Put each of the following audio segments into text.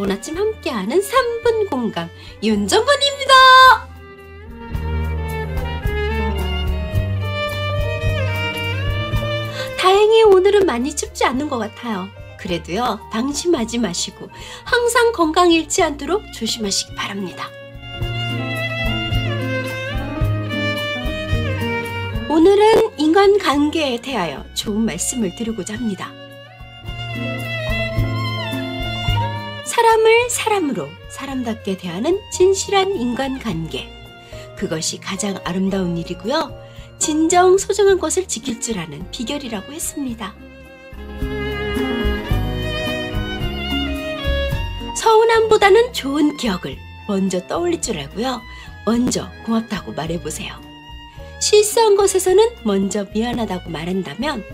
좋은 아침 함께하는 3분 공감 윤정건입니다. 다행히 오늘은 많이 춥지 않는 것 같아요. 그래도요, 방심하지 마시고 항상 건강 잃지 않도록 조심하시기 바랍니다. 오늘은 인간관계에 대하여 좋은 말씀을 드리고자 합니다. 사람을 사람으로 사람답게 대하는 진실한 인간관계. 그것이 가장 아름다운 일이고요. 진정 소중한 것을 지킬 줄 아는 비결이라고 했습니다. 서운함보다는 좋은 기억을 먼저 떠올릴 줄 알고요. 먼저 고맙다고 말해보세요. 실수한 것에서는 먼저 미안하다고 말한다면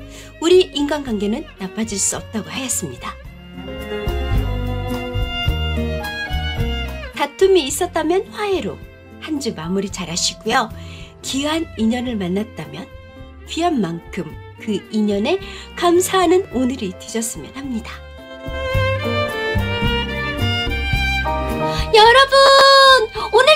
우리 인간관계는 나빠질 수 없다고 하였습니다. 다툼이 있었다면 화해로 한 주 마무리 잘 하시고요. 귀한 인연을 만났다면 귀한 만큼 그 인연에 감사하는 오늘이 되셨으면 합니다. 여러분, 오늘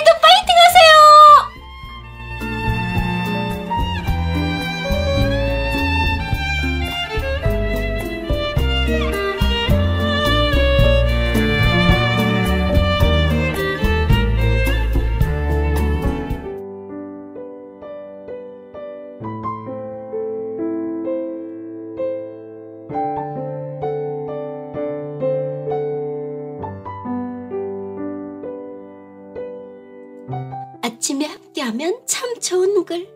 함께하면 참 좋은 글.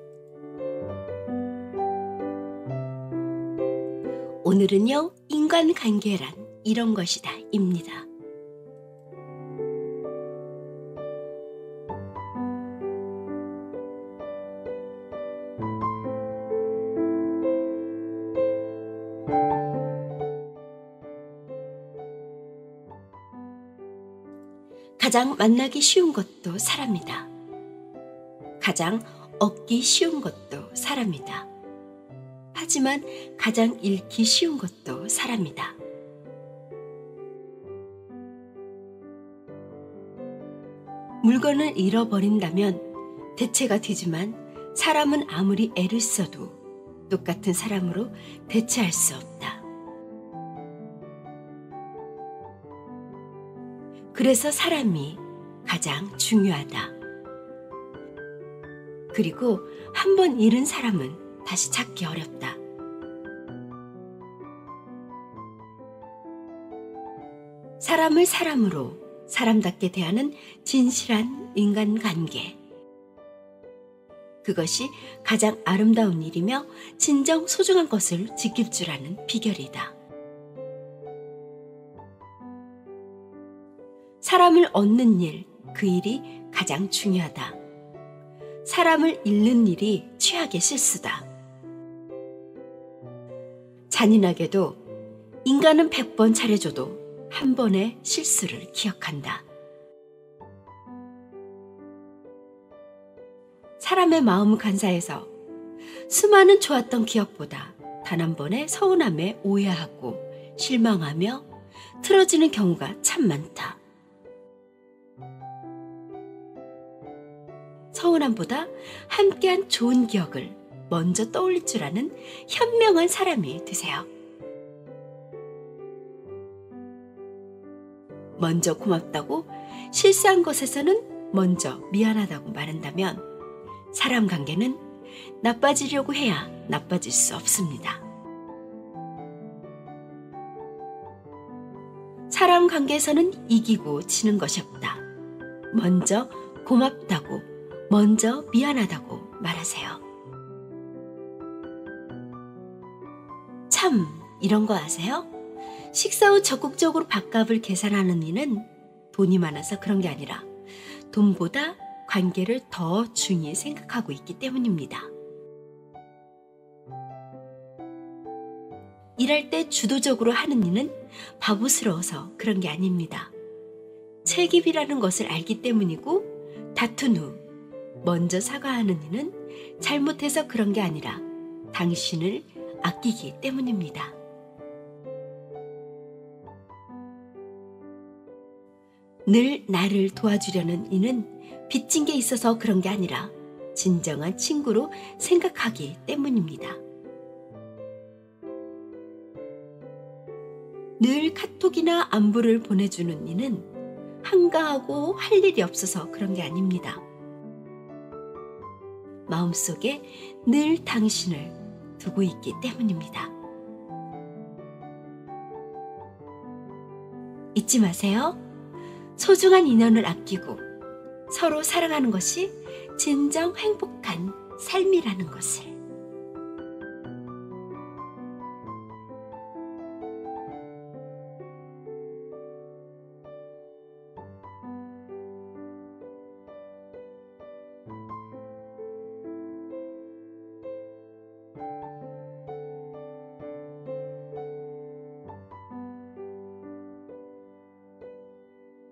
오늘은요, 인간관계란 이런 것이다, 입니다. 가장 만나기 쉬운 것도 사람이다. 가장 얻기 쉬운 것도 사람이다. 하지만 가장 잃기 쉬운 것도 사람이다. 물건을 잃어버린다면 대체가 되지만 사람은 아무리 애를 써도 똑같은 사람으로 대체할 수 없다. 그래서 사람이 가장 중요하다. 그리고 한 번 잃은 사람은 다시 찾기 어렵다. 사람을 사람으로 사람답게 대하는 진실한 인간관계. 그것이 가장 아름다운 일이며 진정 소중한 것을 지킬 줄 아는 비결이다. 사람을 얻는 일, 그 일이 가장 중요하다. 사람을 잃는 일이 최악의 실수다. 잔인하게도 인간은 100번 잘해줘도 한 번의 실수를 기억한다. 사람의 마음 간사해서 수많은 좋았던 기억보다 단 한 번의 서운함에 오해하고 실망하며 틀어지는 경우가 참 많다. 서운함보다 함께한 좋은 기억을 먼저 떠올릴 줄 아는 현명한 사람이 되세요. 먼저 고맙다고 실수한 것에서는 먼저 미안하다고 말한다면 사람 관계는 나빠지려고 해야 나빠질 수 없습니다. 사람 관계에서는 이기고 지는 것이 없다. 먼저 고맙다고, 먼저 미안하다고 말하세요. 참, 이런 거 아세요? 식사 후 적극적으로 밥값을 계산하는 이는 돈이 많아서 그런 게 아니라 돈보다 관계를 더 중히 생각하고 있기 때문입니다. 일할 때 주도적으로 하는 이는 바보스러워서 그런 게 아닙니다. 책임이라는 것을 알기 때문이고 다툰 후 먼저 사과하는 이는 잘못해서 그런 게 아니라 당신을 아끼기 때문입니다. 늘 나를 도와주려는 이는 빚진 게 있어서 그런 게 아니라 진정한 친구로 생각하기 때문입니다. 늘 카톡이나 안부를 보내주는 이는 한가하고 할 일이 없어서 그런 게 아닙니다. 마음속에 늘 당신을 두고 있기 때문입니다. 잊지 마세요. 소중한 인연을 아끼고 서로 사랑하는 것이 진정 행복한 삶이라는 것을.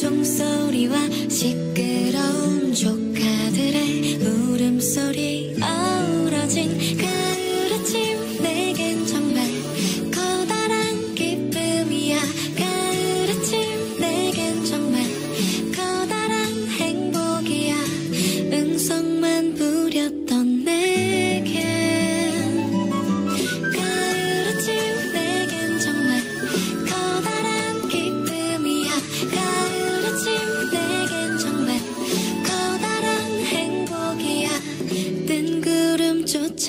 종소리와 시끄